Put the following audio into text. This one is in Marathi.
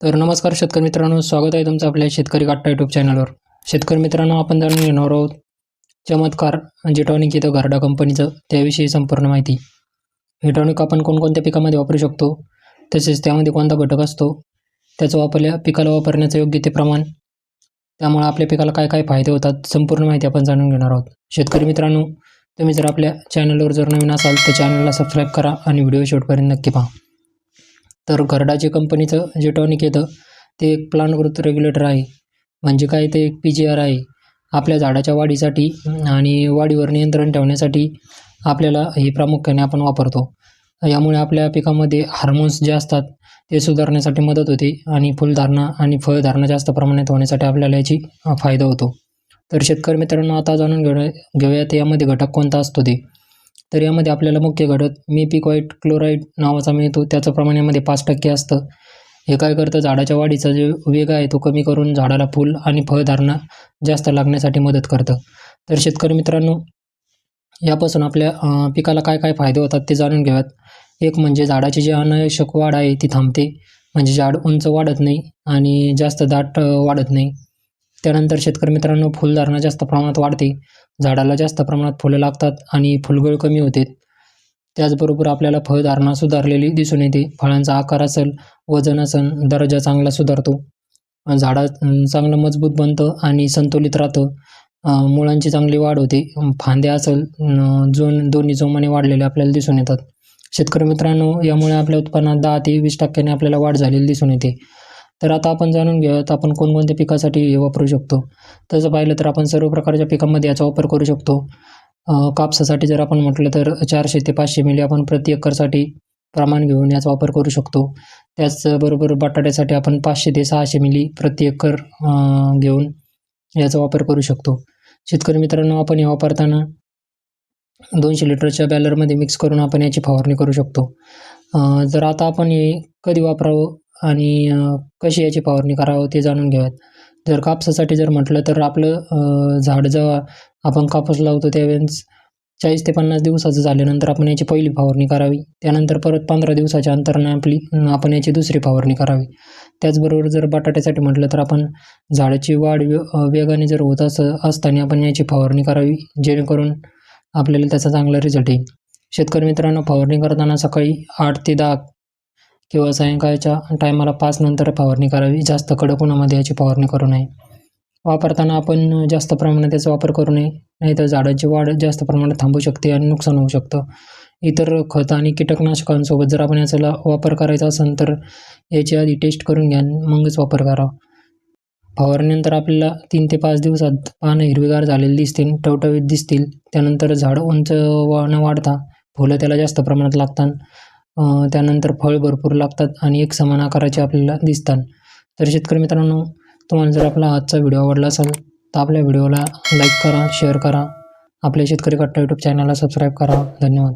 तर नमस्कार शेतकरी मित्रांनो स्वागत आहे तुमचं आपल्या शेतकरी काट्टा यूट्यूब चॅनलवर शेतकरी मित्रांनो आपण जाणून घेणार आहोत चमत्कार जे टॉनिक येतं गार्डा कंपनीचं त्याविषयी संपूर्ण माहिती. हे टॉनिक आपण कोणकोणत्या पिकामध्ये वापरू शकतो तसेच त्यामध्ये कोणता घटक असतो त्याचं वापरल्या पिकाला वापरण्याचं योग्य ते प्रमाण त्यामुळे आपल्या पिकाला काय काय फायदे होतात संपूर्ण माहिती आपण जाणून घेणार आहोत. शेतकरी मित्रांनो तुम्ही जर आपल्या चॅनलवर जर नवीन असाल तर चॅनलला सबस्क्राईब करा आणि व्हिडिओ शेवटपर्यंत नक्की पहा. तर गर्डाची कंपनीचं जे टॉनिक येतं ते एक प्लान ग्रोथ रेग्युलेटर आहे. म्हणजे काय ते एक पी जी आर आहे. आपल्या झाडाच्या वाढीसाठी आणि वाढीवर नियंत्रण ठेवण्यासाठी आपल्याला हे प्रामुख्याने आपण वापरतो. यामुळे आपल्या पिकामध्ये हार्मोन्स जे असतात ते सुधारण्यासाठी मदत होते आणि फुलधारणा आणि फळधारणा जास्त प्रमाणात होण्यासाठी आपल्याला याची फायदा होतो. तर शेतकरी मित्रांनो आता जाणून घेऊ घेऊयात यामध्ये घटक कोणता असतो ते. तर यामध्ये आपल्याला मुख्य घटक मेपिकॉईट क्लोराईड नावाचा मिळतो. त्याचं प्रमाण यामध्ये पाच टक्के असतं. हे काय करतं? झाडाच्या वाढीचा जे वेग आहे तो कमी करून झाडाला फुल आणि फळधारणा जास्त लागण्यासाठी मदत करतं. तर शेतकरी मित्रांनो यापासून आपल्या पिकाला काय काय फायदे होतात ते जाणून घेऊयात. एक म्हणजे झाडाची जी अनावश्यक वाढ आहे ती थांबते. म्हणजे झाड उंच वाढत नाही आणि जास्त दाट वाढत नाही. त्यानंतर शेतकरी मित्रांनो फुलधारणा जास्त प्रमाणात वाढते. झाडाला जास्त प्रमाणात फुलं लागतात आणि फुलगळ कमी होते. त्याचबरोबर आपल्याला फळधारणा सुधारलेली दिसून येते. फळांचा आकार असेल वजन असेल दर्जा चांगला सुधारतो. झाडा चांगलं मजबूत बनतं आणि संतुलित राहतं. मुळांची चांगली वाढ होते. फांद्या असेल जोन दोन्ही जोमाने वाढलेले आपल्याला दिसून येतात. शेतकरी मित्रांनो यामुळे आपल्या उत्पन्नात दहा ते वीस टक्क्याने आपल्याला वाढ झालेली दिसून येते. तर आता आपण जाणून घेऊयात आपण कोणकोणत्या पिकासाठी हे वापरू शकतो. तसं पाहिलं तर आपण सर्व प्रकारच्या पिकांमध्ये याचा वापर करू शकतो. कापसासाठी जर आपण म्हटलं तर चारशे ते पाचशे मिली आपण प्रति एकरसाठी प्रमाण घेऊन याचा वापर करू शकतो. त्याचबरोबर बटाट्यासाठी आपण पाचशे ते सहाशे मिली प्रति एकर घेऊन याचा वापर करू शकतो. शेतकरी मित्रांनो आपण हे वापरताना दोनशे लिटरच्या बॅलरमध्ये मिक्स करून आपण याची फवारणी करू शकतो. जर आता आपण हे कधी वापरावं? आणि कशी याची फवारणी करावं ते जाणून घेऊयात. जर कापसासाठी जर म्हटलं तर आपलं झाड जेव्हा आपण कापूस लावतो त्यावेळेस चाळीस ते पन्नास दिवसाचं झाल्यानंतर आपण याची पहिली फवारणी करावी. त्यानंतर परत पंधरा दिवसाच्या अंतराने आपली आपण याची दुसरी फवारणी करावी. त्याचबरोबर जर बटाट्यासाठी म्हटलं तर आपण झाडाची वाढ वे वेगाने जर होत असं असताना आपण याची फवारणी करावी जेणेकरून आपल्याला त्याचा चांगला रिझल्ट येईल. शेतकरी मित्रांनो फवारणी करताना सकाळी आठ ते दहा किंवा सायंकाळच्या टायमाला पाच नंतर फवारणी करावी. जास्त कडक उन्हामध्ये याची फवारणी करू नये. वापरताना आपण जास्त प्रमाणात याचा वापर करू नये. नाहीतर झाडाची वाढ जास्त प्रमाणात थांबू शकते आणि नुकसान होऊ शकतं. इतर खत आणि कीटकनाशकांसोबत जर आपण याचा वापर करायचा असेल तर याची आधी टेस्ट करून घ्या मगच वापर करा. फवारणीनंतर आपल्याला तीन ते पाच दिवसात पानं हिरवीगार झालेली दिसतील टवटवीत दिसतील. त्यानंतर झाड उंच न वाढता फुलं त्याला जास्त प्रमाणात लागतात. त्यानंतर फळ भरपूर लागतात आणि एक समान आकाराचे आपल्याला दिसतात. तर शेतकरी मित्रांनो तुम्हाला जर आपला आजचा व्हिडिओ आवडला असेल तर आपल्या व्हिडिओला लाईक करा शेअर करा. आपल्या शेतकरी कट्टा यूट्यूब चॅनलला सबस्क्राईब करा. धन्यवाद.